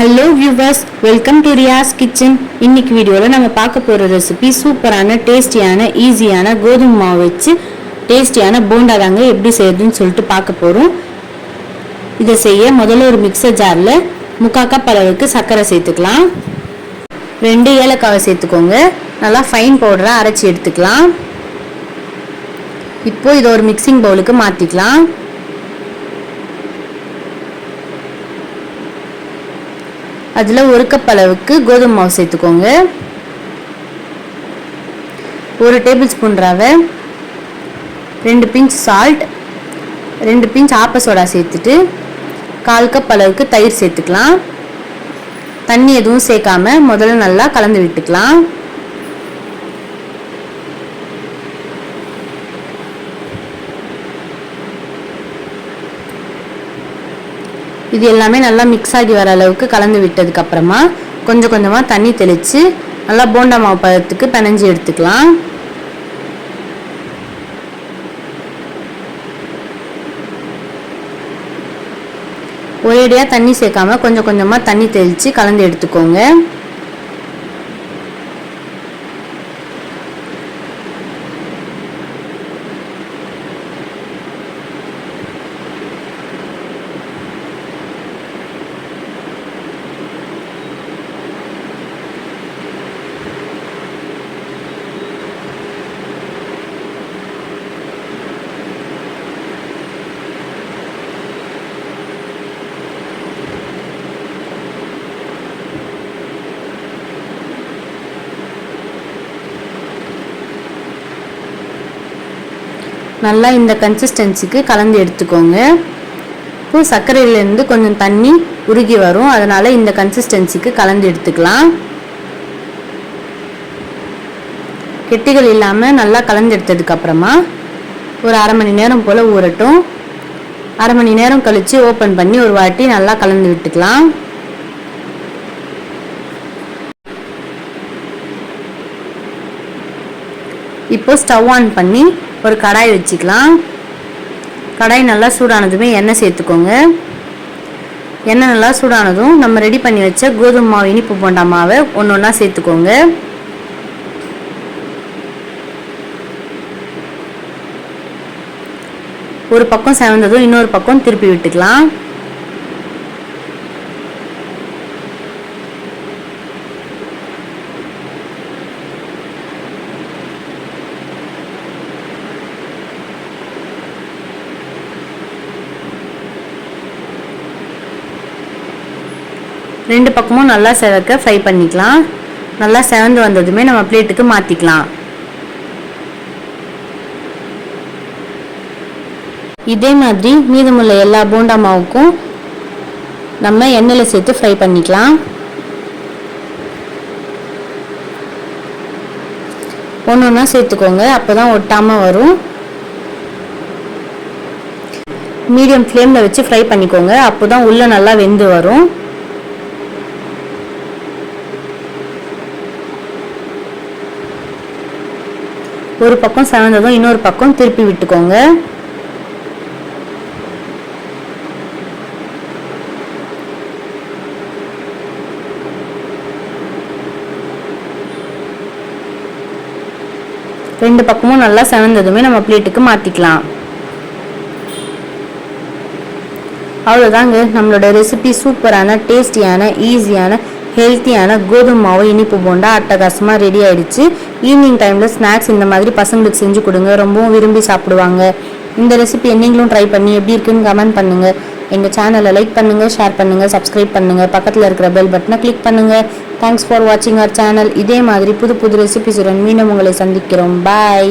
Hello viewers welcome to Riyas kitchen இன்னைக்கு வீடியோவில் நம்ம பார்க்க போகிற ரெசிபி சூப்பரான டேஸ்டியான ஈஸியான கோதுமை மாவு வச்சு டேஸ்டியான போண்டா தாங்க எப்படி செய்யறதுன்னு சொல்லிட்டு பார்க்க போகிறோம் இதை செய்ய முதல்ல ஒரு மிக்சர் ஜாரில் முக்காக்கா கப் அளவுக்கு சர்க்கரை சேர்த்துக்கலாம். ரெண்டு ஏலக்காவை சேர்த்துக்கோங்க. நல்லா ஃபைன் பவுடராக அரைச்சி எடுத்துக்கலாம். இப்போது இதை ஒரு மிக்சிங் பவுலுக்கு மாற்றிக்கலாம் அதில் ஒரு கப் அளவுக்கு கோதுமை மாவு சேர்த்துக்கோங்க. ஒரு டேபிள் ஸ்பூன் ரவை ரெண்டு பிஞ்ச் சால்ட் ரெண்டு பிஞ்ச் ஆப்ப சோடா சேர்த்துட்டு கால் கப் அளவுக்கு தயிர் சேர்த்துக்கலாம். தண்ணி எதுவும் சேர்க்காம முதல்ல நல்லா கலந்து விட்டுக்கலாம். இது எல்லாமே நல்லா மிக்ஸ் ஆகி வர அளவுக்கு கலந்து விட்டதுக்கு அப்புறமா கொஞ்சம் கொஞ்சமாக தண்ணி தெளித்து நல்லா போண்டா மாவு பதத்துக்கு பிணைஞ்சு எடுத்துக்கலாம். ஒரேடியாக தண்ணி சேர்க்காம கொஞ்சம் கொஞ்சமாக தண்ணி தெளித்து கலந்து எடுத்துக்கோங்க. நல்லா இந்த கன்சிஸ்டன்சிக்கு கலந்து எடுத்துக்கோங்க. இப்போ சர்க்கரையிலேருந்து கொஞ்சம் தண்ணி உருகி வரும். அதனால் இந்த கன்சிஸ்டன்சிக்கு கலந்து எடுத்துக்கலாம். கெட்டிகள் இல்லாமல் நல்லா கலந்து எடுத்ததுக்கப்புறமா ஒரு அரை மணி நேரம் போல் ஊறட்டும். அரை மணி நேரம் கழித்து ஓப்பன் பண்ணி ஒரு வாட்டி நல்லா கலந்து விட்டுக்கலாம். இப்போ ஸ்டவ் ஆன் பண்ணி ஒரு கடாய் வச்சுக்கலாம். கடாய் நல்லா சூடானதுமே எண்ணெய் சேர்த்துக்கோங்க. எண்ணெய் நல்லா சூடானதும் நம்ம ரெடி பண்ணி வச்ச கோதுமை மாவு இனிப்பு போண்டா மாவை ஒன்று ஒன்றா சேர்த்துக்கோங்க. ஒரு பக்கம் செவந்ததும் இன்னொரு பக்கம் திருப்பி விட்டுக்கலாம். ரெண்டு பக்கமும் நல்லா செவக்க ஃப்ரை பண்ணிக்கலாம். நல்லா செவந்து வந்ததுமே நம்ம பிளேட்டுக்கு மாற்றிக்கலாம் இதே மாதிரி மீதமுள்ள எல்லா போண்டா மாவுக்கும் நம்ம எண்ணெயில் சேர்த்து ஃப்ரை பண்ணிக்கலாம். ஒன்று ஒன்றா சேர்த்துக்கோங்க. அப்போ தான் ஒட்டாமல் வரும். மீடியம் ஃப்ளேமில் வச்சு ஃப்ரை பண்ணிக்கோங்க. அப்போ தான் உள்ளே நல்லா வெந்து வரும். ஒரு பக்கம் செவந்ததும் இன்னொரு பக்கம் திருப்பி விட்டுக்கோங்க. ரெண்டு பக்கமும் நல்லா செவந்ததுமே நம்ம பிளேட்டுக்கு மாற்றிக்கலாம் அவ்வளோதாங்க நம்மளோட ரெசிபி சூப்பரான டேஸ்டியான ஈஸியான ஹெல்த்தியான கோதுமை மாவு இனிப்பு போண்டா அட்டகாசமாக ரெடி ஆயிடுச்சு. ஈவினிங் டைமில் ஸ்நாக்ஸ் இந்த மாதிரி பசங்களுக்கு செஞ்சு கொடுங்க. ரொம்பவும் விரும்பி சாப்பிடுவாங்க. இந்த ரெசிபி நீங்களும் ட்ரை பண்ணி எப்படி இருக்குன்னு கமெண்ட் பண்ணுங்கள் எங்கள் சேனலை லைக் பண்ணுங்கள் ஷேர் பண்ணுங்கள் சப்ஸ்கிரைப் பண்ணுங்கள் பக்கத்தில் இருக்கிற பெல் பட்டனை கிளிக் பண்ணுங்கள் தேங்க்ஸ் ஃபார் வாட்சிங் அவர் சேனல் இதே மாதிரி புது புது ரெசிபிஸுடன் மீண்டும் உங்களை சந்திக்கிறோம். பாய்